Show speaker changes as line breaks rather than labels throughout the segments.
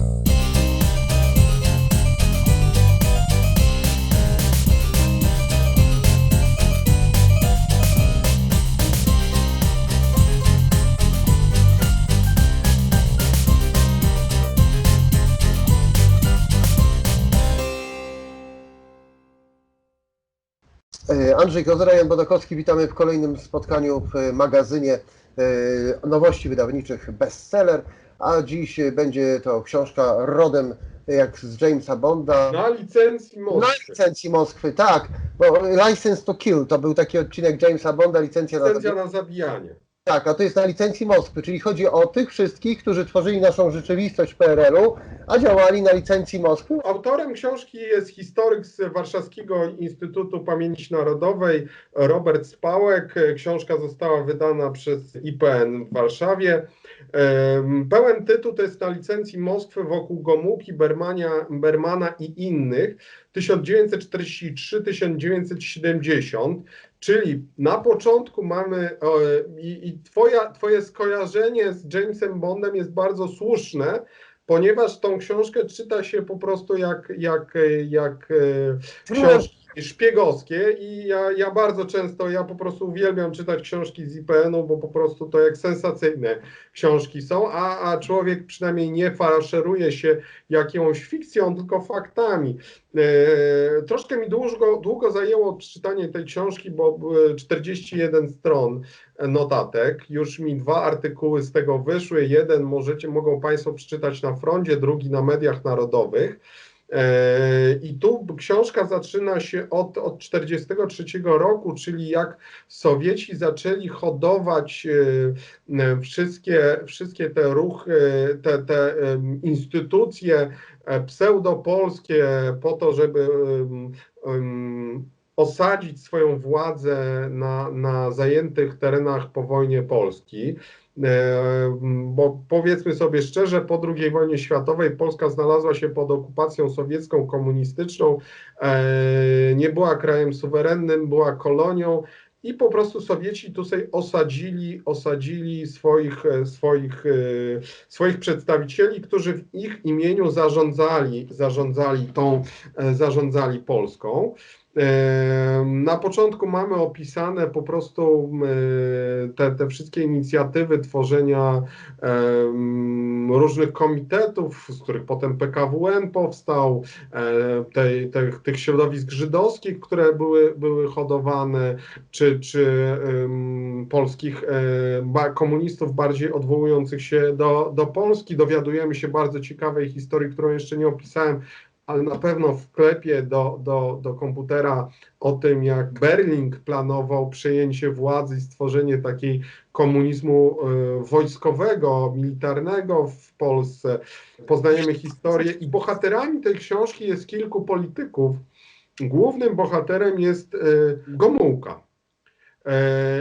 E, Andrzej Kozera, Jan Bodakowski, witamy w kolejnym spotkaniu w magazynie e, nowości wydawniczych Bestseller, a dziś będzie to książka rodem jak z Jamesa Bonda.
Na licencji
Na
Moskwy.
licencji Moskwy, tak, bo License to Kill to był taki odcinek Jamesa Bonda, licencja na
Licencja na zabijanie.
Tak, a to jest na licencji Moskwy, czyli chodzi o tych wszystkich, którzy tworzyli naszą rzeczywistość PRL-u, a działali na licencji Moskwy.
Autorem książki jest historyk z Warszawskiego Instytutu Pamięci Narodowej Robert Spałek. Książka została wydana przez IPN w Warszawie. Pełen tytuł to jest na licencji Moskwy wokół Gomułki, Bermania, Bermana i innych 1943-1970, czyli na początku mamy e, i, i twoja, twoje skojarzenie z Jamesem Bondem jest bardzo słuszne, ponieważ tą książkę czyta się po prostu jak, jak, jak e, książki szpiegowskie i ja, ja bardzo często, ja po prostu uwielbiam czytać książki z IPN-u, bo po prostu to jak sensacyjne książki są, a, a człowiek przynajmniej nie faszeruje się jakąś fikcją, tylko faktami. E, troszkę mi długo, długo zajęło przeczytanie tej książki, bo były 41 stron notatek. Już mi dwa artykuły z tego wyszły. Jeden możecie, mogą Państwo przeczytać na froncie, drugi na mediach narodowych. E, I tu książka zaczyna się od, od 43 roku, czyli jak Sowieci zaczęli hodować e, wszystkie, wszystkie te ruchy, te, te em, instytucje e, pseudopolskie po to, żeby osadzić swoją władzę na, na zajętych terenach po wojnie Polski. E, Bo powiedzmy sobie szczerze, po II wojnie światowej Polska znalazła się pod okupacją sowiecką, komunistyczną, e, nie była krajem suwerennym, była kolonią i po prostu Sowieci tutaj osadzili, osadzili swoich, e, swoich, swoich przedstawicieli, którzy w ich imieniu zarządzali, zarządzali tą, zarządzali Polską. Na początku mamy opisane po prostu te, te wszystkie inicjatywy tworzenia różnych komitetów, z których potem PKWN powstał, e, tej, tych, tych środowisk żydowskich, które były, były hodowane, czy, czy polskich e, komunistów bardziej odwołujących się do, do Polski. Dowiadujemy się bardzo ciekawej historii, którą jeszcze nie opisałem, ale na pewno wklepie do, do, do komputera o tym, jak Berling planował przejęcie władzy i stworzenie takiej komunizmu e, wojskowego, militarnego w Polsce. Poznajemy historię i bohaterami tej książki jest kilku polityków. Głównym bohaterem jest e, Gomułka.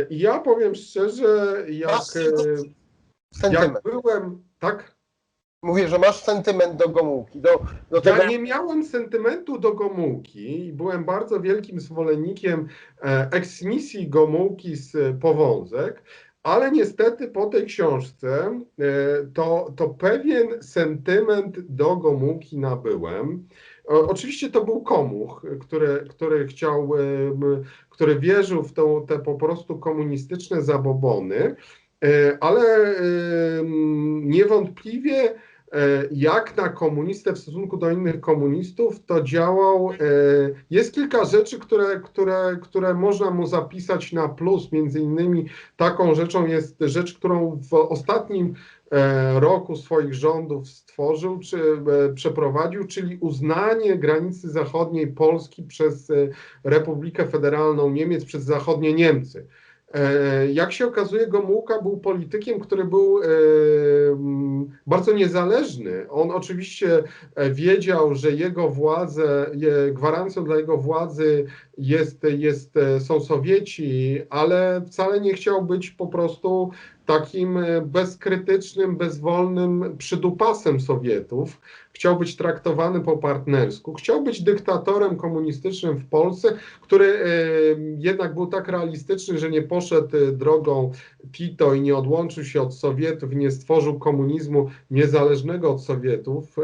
I ja powiem szczerze, jak, jak byłem, tak?
Mówię, że masz sentyment do Gomułki, do, do tego...
Ja nie miałem sentymentu do Gomułki i byłem bardzo wielkim zwolennikiem e, eksmisji Gomułki z Powązek, ale niestety po tej książce e, to, to pewien sentyment do Gomułki nabyłem. Oczywiście to był komuch, który, który chciał, e, który wierzył w tą, te po prostu komunistyczne zabobony, ale niewątpliwie jak na komunistę w stosunku do innych komunistów, to działał. e, Jest kilka rzeczy, które, które, które można mu zapisać na plus. Między innymi taką rzeczą jest rzecz, którą w ostatnim e, roku swoich rządów stworzył, czy e, przeprowadził, czyli uznanie granicy zachodniej Polski przez e, Republikę Federalną Niemiec, przez zachodnie Niemcy. E, Jak się okazuje, Gomułka był politykiem, który był e, m, bardzo niezależny. On oczywiście e, wiedział, że jego władze, je- gwarancją dla jego władzy jest, jest, są Sowieci, ale wcale nie chciał być po prostu takim e, bezkrytycznym, bezwolnym przydupasem Sowietów. Chciał być traktowany po partnersku, chciał być dyktatorem komunistycznym w Polsce, który e, jednak był tak realistyczny, że nie poszedł e, drogą Tito i nie odłączył się od Sowietów, nie stworzył komunizmu niezależnego od Sowietów,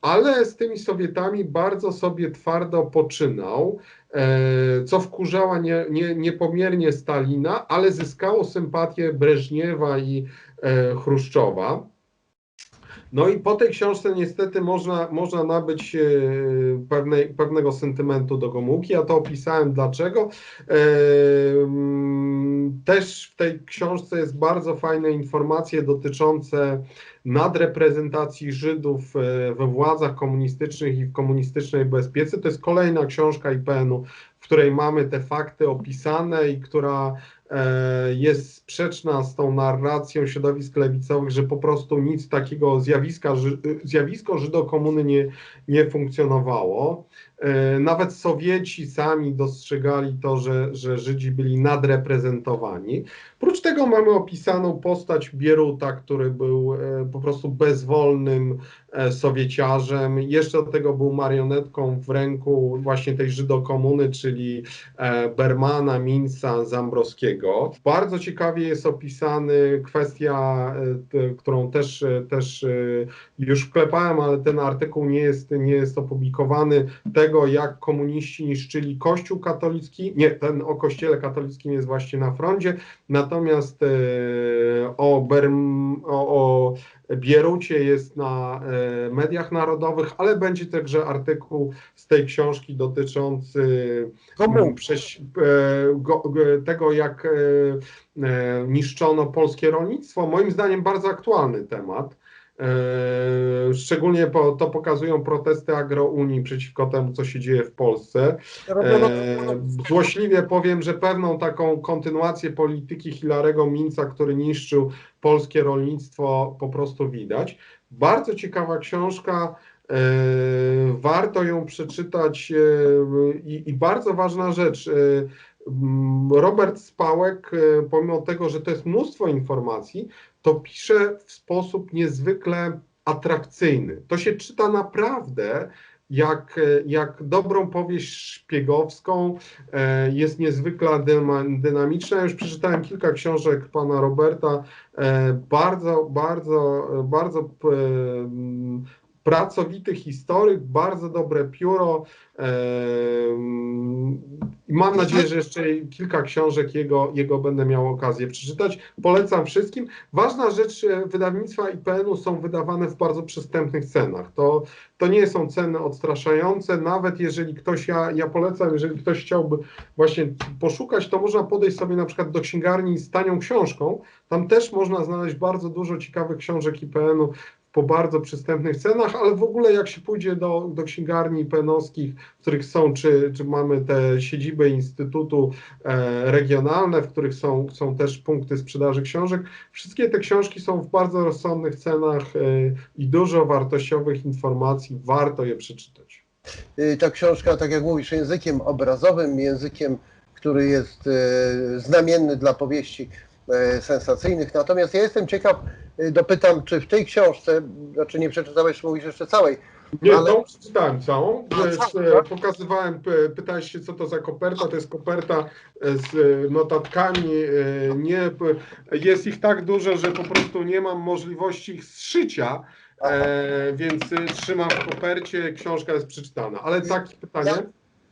ale z tymi Sowietami bardzo sobie twardo poczynał. E, co wkurzała nie, nie, niepomiernie Stalina, ale zyskało sympatię Breżniewa i e, Chruszczowa. No i po tej książce niestety można, można nabyć e, pewnego sentymentu do Gomułki. Ja to opisałem dlaczego. Też w tej książce jest bardzo fajne informacje dotyczące nadreprezentacji Żydów we władzach komunistycznych i w komunistycznej bezpiece. To jest kolejna książka IPN-u, w której mamy te fakty opisane i która E, jest sprzeczna z tą narracją środowisk lewicowych, że po prostu nic takiego zjawiska, zjawisko Żydokomuny nie, nie funkcjonowało. E, nawet Sowieci sami dostrzegali to, że, że Żydzi byli nadreprezentowani. Prócz tego mamy opisaną postać Bieruta, który był e, po prostu bezwolnym Sowieciarzem. Jeszcze do tego był marionetką w ręku właśnie tej Żydokomuny, czyli Bermana, Minsa, Zambrowskiego. Bardzo ciekawie jest opisany kwestia, e, którą też, e, też e, już wklepałem, ale ten artykuł nie jest, nie jest opublikowany, tego jak komuniści niszczyli Kościół katolicki. Nie, ten o Kościele katolickim jest właśnie na froncie, natomiast o, Berm, o, o Bierucie jest na e, mediach narodowych, ale będzie także artykuł z tej książki dotyczący mm, e, tego, jak e, niszczono polskie rolnictwo. Moim zdaniem bardzo aktualny temat. E, szczególnie po, to pokazują protesty agrounii przeciwko temu, co się dzieje w Polsce. E, złośliwie powiem, że pewną taką kontynuację polityki Hilarego Minca, który niszczył polskie rolnictwo, po prostu widać. Bardzo ciekawa książka. E, warto ją przeczytać i, i bardzo ważna rzecz. Robert Spałek, pomimo tego, że to jest mnóstwo informacji, to pisze w sposób niezwykle atrakcyjny. To się czyta naprawdę jak, jak dobrą powieść szpiegowską, e, jest niezwykle dynamiczna. Ja już przeczytałem kilka książek pana Roberta, bardzo, bardzo, bardzo pracowity historyk, bardzo dobre pióro. Mam nadzieję, że jeszcze kilka książek jego, jego będę miał okazję przeczytać. Polecam wszystkim. Ważna rzecz, wydawnictwa IPN-u są wydawane w bardzo przystępnych cenach. To, to nie są ceny odstraszające, nawet jeżeli ktoś, ja, ja polecam, jeżeli ktoś chciałby właśnie poszukać, to można podejść sobie na przykład do księgarni z tanią książką. Tam też można znaleźć bardzo dużo ciekawych książek IPN-u po bardzo przystępnych cenach, ale w ogóle jak się pójdzie do, do księgarni penowskich, w których są, czy, czy mamy te siedziby Instytutu e, regionalne, w których są, są też punkty sprzedaży książek, wszystkie te książki są w bardzo rozsądnych cenach e, i dużo wartościowych informacji, warto je przeczytać.
Y, ta książka, tak jak mówisz, językiem obrazowym, językiem, który jest e, znamienny dla powieści sensacyjnych. Natomiast ja jestem ciekaw, e, dopytam, czy w tej książce, znaczy nie przeczytałeś, mówisz jeszcze całej.
Nie, ale... tą przeczytałem całą. Tak? Pokazywałem, pytałeś się, co to za koperta. To jest koperta z notatkami. Nie, jest ich tak dużo, że po prostu nie mam możliwości ich zszycia. E, więc trzymam w kopercie, książka jest przeczytana. Ale takie pytanie.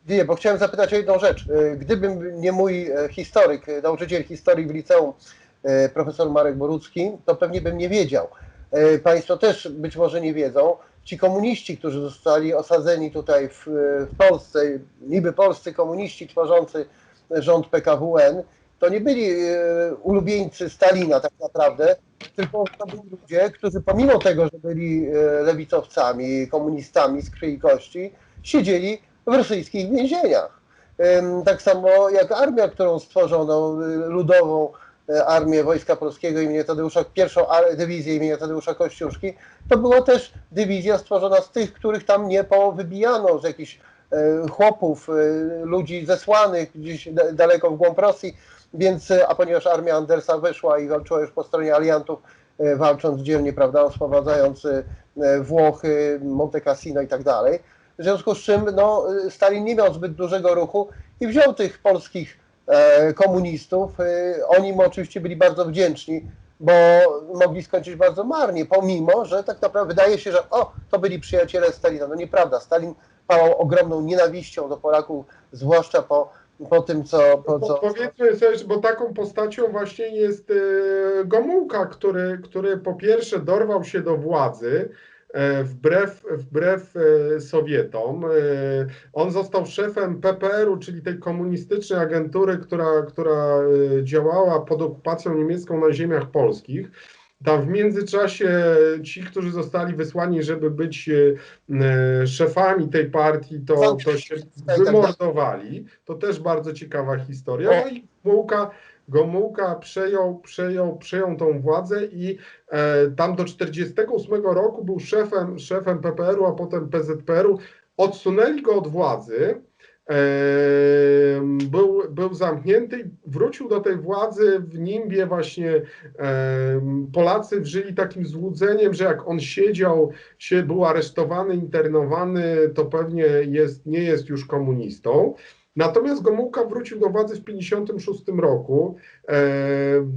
Nie, bo chciałem zapytać o jedną rzecz. E, gdybym nie mój e, historyk, e, nauczyciel historii w liceum, profesor Marek Borucki, to pewnie bym nie wiedział. Państwo też być może nie wiedzą. Ci komuniści, którzy zostali osadzeni tutaj w, w Polsce, niby polscy komuniści tworzący rząd PKWN, to nie byli ulubieńcy Stalina tak naprawdę, tylko to byli ludzie, którzy pomimo tego, że byli lewicowcami, komunistami z krwi i kości, siedzieli w rosyjskich więzieniach. Tak samo jak armia, którą stworzono, ludową e, armię Wojska Polskiego imienia Tadeusza, pierwszą dywizję imienia Tadeusza Kościuszki, to była też dywizja stworzona z tych, których tam nie powybijano, z jakichś e, chłopów, e, ludzi zesłanych gdzieś daleko w głąb Rosji. więc, a ponieważ armia Andersa wyszła i walczyła już po stronie aliantów, walcząc dzielnie, prawda, sprowadzając Włochy, Monte Cassino i tak dalej, w związku z czym no, e, Stalin nie miał zbyt dużego ruchu i wziął tych polskich e, komunistów. E, Oni mu oczywiście byli bardzo wdzięczni, bo mogli skończyć bardzo marnie, pomimo, że tak naprawdę wydaje się, że o, to byli przyjaciele Stalina. No nieprawda, Stalin pałał ogromną nienawiścią do Polaków, zwłaszcza po, po tym, co... Po
Po,
co
powiedzmy bo taką postacią właśnie jest e, Gomułka, który, który po pierwsze dorwał się do władzy wbrew, wbrew e, Sowietom. E, On został szefem PPR-u, czyli tej komunistycznej agentury, która, która e, działała pod okupacją niemiecką na ziemiach polskich. Tam w międzyczasie ci, którzy zostali wysłani, żeby być e, e, szefami tej partii, to, to się wymordowali. To też bardzo ciekawa historia. No i Gomułka, Gomułka przejął, przejął, przejął tą władzę i e, tam do 1948 roku był szefem, szefem PPR-u, a potem PZPR-u. Odsunęli go od władzy. E, był, był zamknięty, wrócił do tej władzy w nimbie właśnie e, Polacy żyli takim złudzeniem, że jak on siedział, się był aresztowany, internowany, to pewnie jest, nie jest już komunistą. Natomiast Gomułka wrócił do władzy w 1956 roku. E,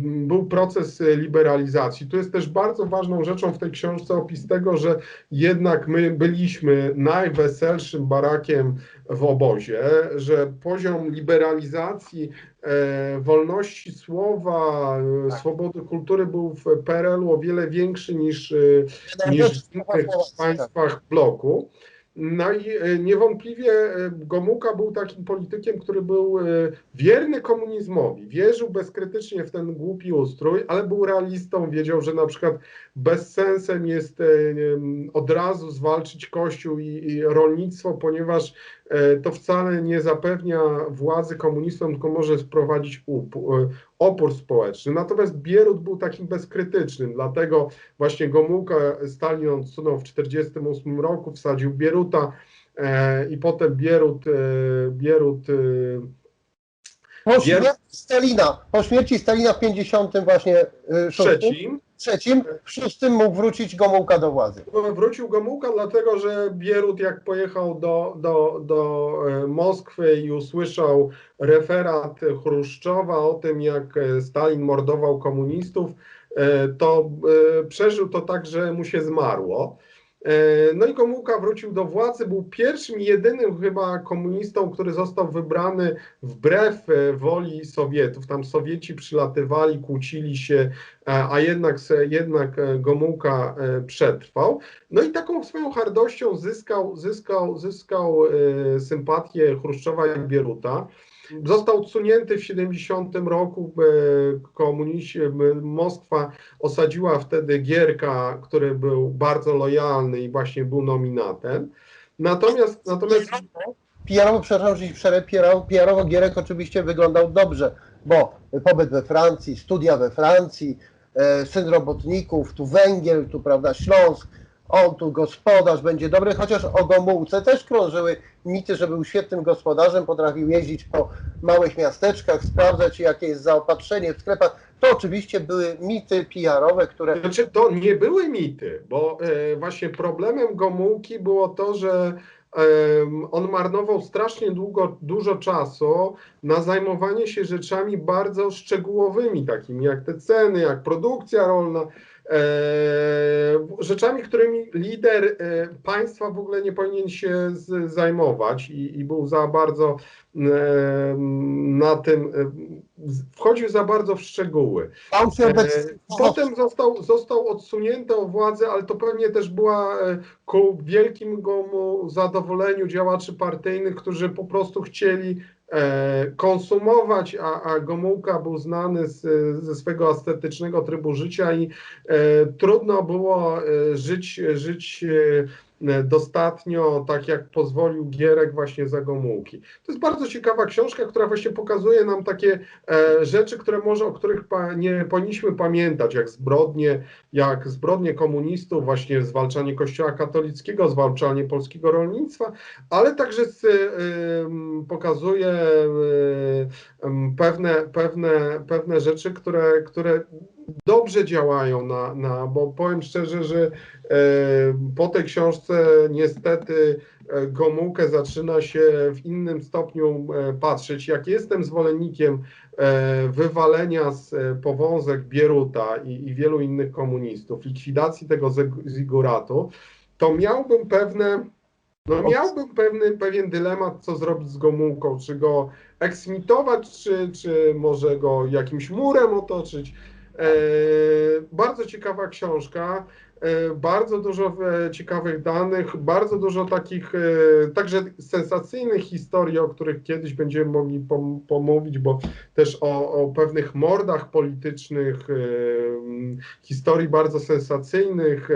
był proces liberalizacji. Tu jest też bardzo ważną rzeczą w tej książce opis tego, że jednak my byliśmy najweselszym barakiem w obozie, że poziom liberalizacji, e, wolności słowa, e,
Tak.
swobody kultury był w PRL-u o wiele większy niż, e, niż w innych państwach bloku. No i e, niewątpliwie e, Gomułka był takim politykiem, który był e, wierny komunizmowi. Wierzył bezkrytycznie w ten głupi ustrój, ale był realistą. Wiedział, że na przykład bezsensem jest od razu zwalczyć Kościół i, rolnictwo, ponieważ to wcale nie zapewnia władzy komunistom, tylko może sprowadzić e, opór społeczny. Natomiast Bierut był takim bezkrytycznym, dlatego właśnie Gomułka Stalin odsunął w 1948 roku, wsadził Bieruta e, i potem Bierut, e, Bierut e,
Po śmierci Stalina, po śmierci Stalina w 50 właśnie
trzecim
trzecim, w szóstym mógł wrócić Gomułka do władzy.
Wrócił Gomułka, dlatego że Bierut, jak pojechał do, do, do e, Moskwy i usłyszał referat Chruszczowa o tym, jak e, Stalin mordował komunistów, e, to przeżył to tak, że mu się zmarło. E, No i Gomułka wrócił do władzy, był pierwszym i jedynym chyba komunistą, który został wybrany wbrew e, woli Sowietów. Tam Sowieci przylatywali, kłócili się, e, a jednak, jednak Gomułka przetrwał. No i taką swoją hardością zyskał, zyskał, zyskał sympatię Chruszczowa i Bieruta. Został odsunięty w 70 roku. e, Komuniści, e, Moskwa osadziła wtedy Gierka, który był bardzo lojalny i właśnie był nominatem. Natomiast, natomiast
PR-owo, przepraszam, że PR-owo, PR-owo Gierek oczywiście wyglądał dobrze, bo pobyt we Francji, studia we Francji, e, syn robotników, tu węgiel, tu prawda Śląsk, on tu gospodarz będzie dobry, chociaż o Gomułce też krążyły mity, że był świetnym gospodarzem, potrafił jeździć po małych miasteczkach, sprawdzać jakie jest zaopatrzenie w sklepach. To oczywiście były mity PR-owe, które
Znaczy, to nie były mity, bo e, właśnie problemem Gomułki było to, że em, on marnował strasznie długo, dużo czasu na zajmowanie się rzeczami bardzo szczegółowymi, takimi jak te ceny, jak produkcja rolna, e, rzeczami, którymi lider e, państwa w ogóle nie powinien się zajmować i, i był za bardzo em, na tym, wchodził za bardzo w szczegóły. E. Potem został, został odsunięty o władzę, ale to pewnie też była e, ku wielkiemu mu zadowoleniu działaczy partyjnych, którzy po prostu chcieli e, konsumować, a, a Gomułka był znany z, ze swego ascetycznego trybu życia i e, trudno było e, żyć, żyć e, e, dostatnio, tak jak pozwolił Gierek właśnie za Gomułki. To jest bardzo ciekawa książka, która właśnie pokazuje nam takie e, rzeczy, które może, o których pa, nie powinniśmy pamiętać, jak zbrodnie, jak zbrodnie komunistów, właśnie zwalczanie Kościoła katolickiego, zwalczanie polskiego rolnictwa, ale także z, em, pokazuje e, em, pewne, pewne, pewne rzeczy, które, które dobrze działają na, na bo powiem szczerze, że e, po tej książce niestety e, Gomułkę zaczyna się w innym stopniu e, patrzeć. Jak jestem zwolennikiem e, wywalenia z powązek Bieruta i, i wielu innych komunistów, likwidacji tego ziguratu, to miałbym pewne no miałbym pewny, pewien dylemat, co zrobić z Gomułką, czy go eksmitować, czy, czy może go jakimś murem otoczyć. E, bardzo ciekawa książka, e, bardzo dużo e, ciekawych danych, bardzo dużo takich także sensacyjnych historii, o których kiedyś będziemy mogli pom- pomówić, bo też o, o pewnych mordach politycznych, historii bardzo sensacyjnych.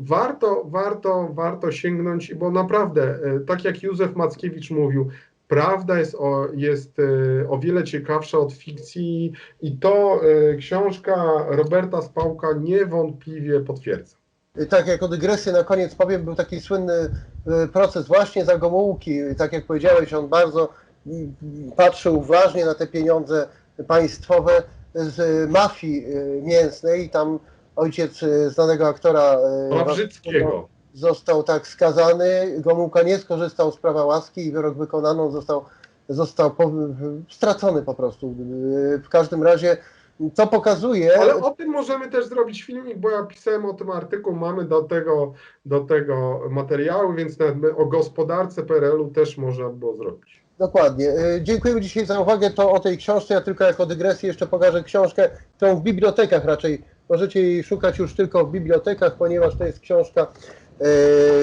Warto, warto, warto sięgnąć, bo naprawdę, tak jak Józef Mackiewicz mówił, prawda jest o, jest e, o wiele ciekawsza od fikcji i to e, książka Roberta Spałka niewątpliwie potwierdza.
Tak jak o dygresję na koniec powiem, był taki słynny y, proces właśnie za Gomułki. Tak jak powiedziałeś, on bardzo patrzył uważnie na te pieniądze państwowe z mafii mięsnej. Tam ojciec znanego aktora
Wawrzyckiego.
Został tak skazany. Gomułka nie skorzystał z prawa łaski i wyrok wykonano został, został po, stracony po prostu. W każdym razie to pokazuje.
Ale o tym możemy też zrobić filmik, bo ja pisałem o tym artykuł, mamy do tego, do tego materiały, więc o gospodarce PRL-u też można było zrobić.
Dokładnie. Y, Dziękujemy dzisiaj za uwagę. To o tej książce. Ja tylko jako dygresję jeszcze pokażę książkę, którą w bibliotekach raczej możecie jej szukać już tylko w bibliotekach, ponieważ to jest książka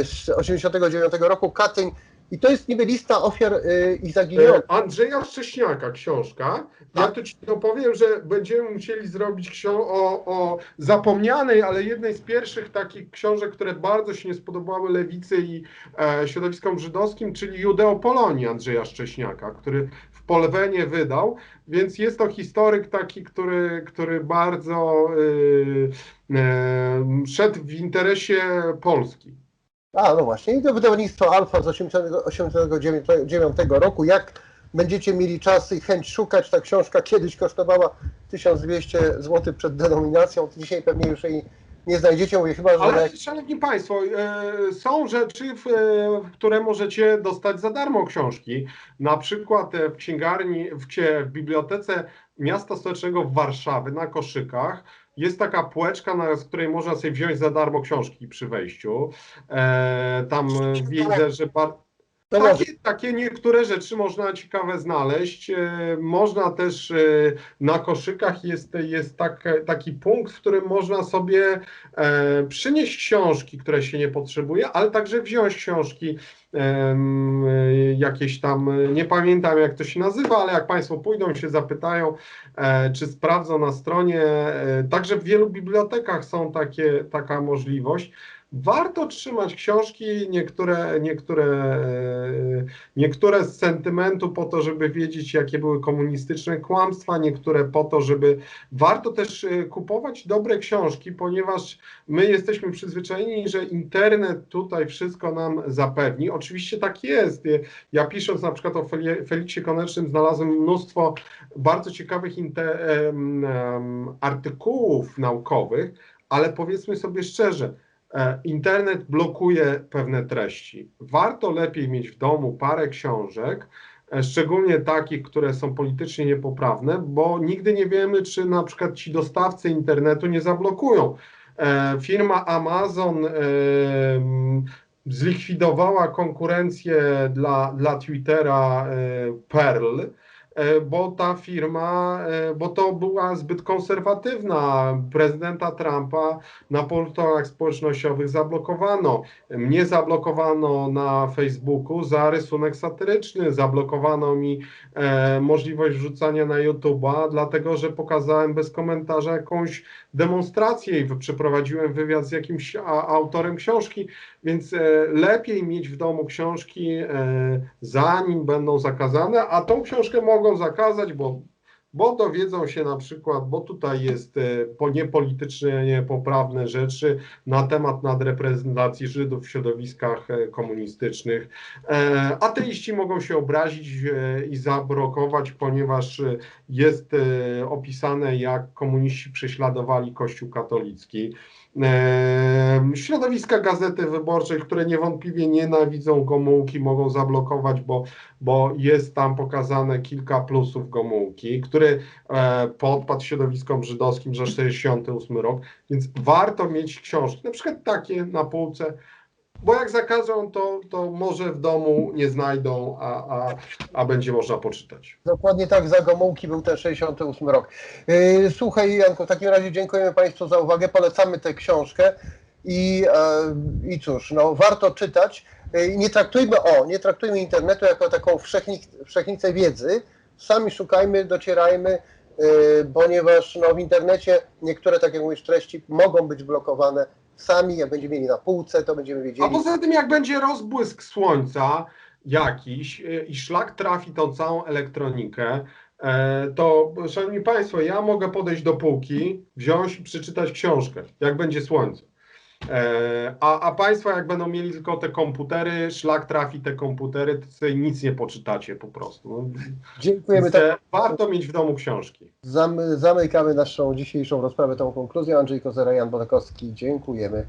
z 89 roku, Katyń. I to jest niby lista ofiar y, i zaginionych.
E, Andrzeja Szcześniaka książka. Ja
Tak.
tu ci dopowiem, że będziemy musieli zrobić ksią- o, o zapomnianej, ale jednej z pierwszych takich książek, które bardzo się nie spodobały lewicy i e, środowiskom żydowskim, czyli Judeopolonii Andrzeja Szcześniaka, który w Polwenie wydał, więc jest to historyk taki, który, który bardzo y, e, szedł w interesie Polski.
A, no właśnie. I to wydawnictwo Alfa z 1989 roku. Jak będziecie mieli czas i chęć szukać, ta książka kiedyś kosztowała 1200 zł przed denominacją. Dzisiaj pewnie już jej nie znajdziecie, mówię chyba, że...
Ale
jak-
szanowni Państwo, e, są rzeczy, w, e, które możecie dostać za darmo książki. Na przykład e, w księgarni, w, w bibliotece Miasta Stołecznego w Warszawy na koszykach jest taka półeczka, na, z której można sobie wziąć za darmo książki przy wejściu. E, tam widzę, że. Takie, takie niektóre rzeczy można ciekawe znaleźć. E, Można też e, na koszykach jest, jest tak, taki punkt, w którym można sobie e, przynieść książki, które się nie potrzebuje, ale także wziąć książki jakieś tam, nie pamiętam jak to się nazywa, ale jak Państwo pójdą się zapytają, czy sprawdzą na stronie, także w wielu bibliotekach są takie, taka możliwość. Warto trzymać książki, niektóre, niektóre, niektóre z sentymentu po to, żeby wiedzieć, jakie były komunistyczne kłamstwa, niektóre po to, żeby warto też e, kupować dobre książki, ponieważ my jesteśmy przyzwyczajeni, że internet tutaj wszystko nam zapewni. Oczywiście tak jest. Ja pisząc na przykład o Feli- Feliksie Konecznym znalazłem mnóstwo bardzo ciekawych inte- em, em, artykułów naukowych, ale powiedzmy sobie szczerze, internet blokuje pewne treści. Warto lepiej mieć w domu parę książek, e, szczególnie takich, które są politycznie niepoprawne, bo nigdy nie wiemy, czy na przykład ci dostawcy internetu nie zablokują. E, Firma Amazon zlikwidowała konkurencję dla, dla Twittera e, Pearl e, bo ta firma, e, bo to była zbyt konserwatywna. Prezydenta Trumpa na portalach społecznościowych zablokowano. Mnie zablokowano na Facebooku za rysunek satyryczny, zablokowano mi e, możliwość wrzucania na YouTube'a, dlatego że pokazałem bez komentarza jakąś demonstrację i przeprowadziłem wywiad z jakimś a, autorem książki, więc e, lepiej mieć w domu książki, e, zanim będą zakazane, a tą książkę mogą zakazać, bo, bo dowiedzą się na przykład, bo tutaj jest e, po niepolitycznie niepoprawne rzeczy na temat nadreprezentacji Żydów w środowiskach e, komunistycznych. E, Ateiści mogą się obrazić i zablokować, ponieważ jest opisane, jak komuniści prześladowali Kościół katolicki. E, Środowiska Gazety Wyborczej, które niewątpliwie nienawidzą Gomułki, mogą zablokować, bo, bo jest tam pokazane kilka plusów Gomułki, który e, podpadł środowiskom żydowskim za 68 rok, więc warto mieć książki, na przykład takie na półce, bo jak zakażą, to, to może w domu nie znajdą, a, a, a będzie można poczytać.
Dokładnie tak, za Gomułki był ten 68 rok. Yy, Słuchaj Janku, w takim razie dziękujemy Państwu za uwagę, polecamy tę książkę i, e, i cóż, no warto czytać. Yy, Nie traktujmy, o, nie traktujmy internetu jako taką wszechnic, wszechnicę wiedzy, sami szukajmy, docierajmy, yy, ponieważ no, w internecie niektóre, tak jak mówisz, treści mogą być blokowane. Sami, jak będziemy mieli na półce, to będziemy
A
wiedzieli.
poza tym, jak będzie rozbłysk słońca jakiś y, i szlak trafi tą całą elektronikę, e, to, szanowni Państwo, ja mogę podejść do półki, wziąć i przeczytać książkę, jak będzie słońce. E, A, a Państwo, jak będą mieli tylko te komputery, szlak trafi te komputery, to sobie nic nie poczytacie po prostu. No,
Dziękujemy. Tak,
Warto mieć w domu książki.
zam, zamykamy naszą dzisiejszą rozprawę tą konkluzją. Andrzej Kozera, Jan Bodakowski, dziękujemy.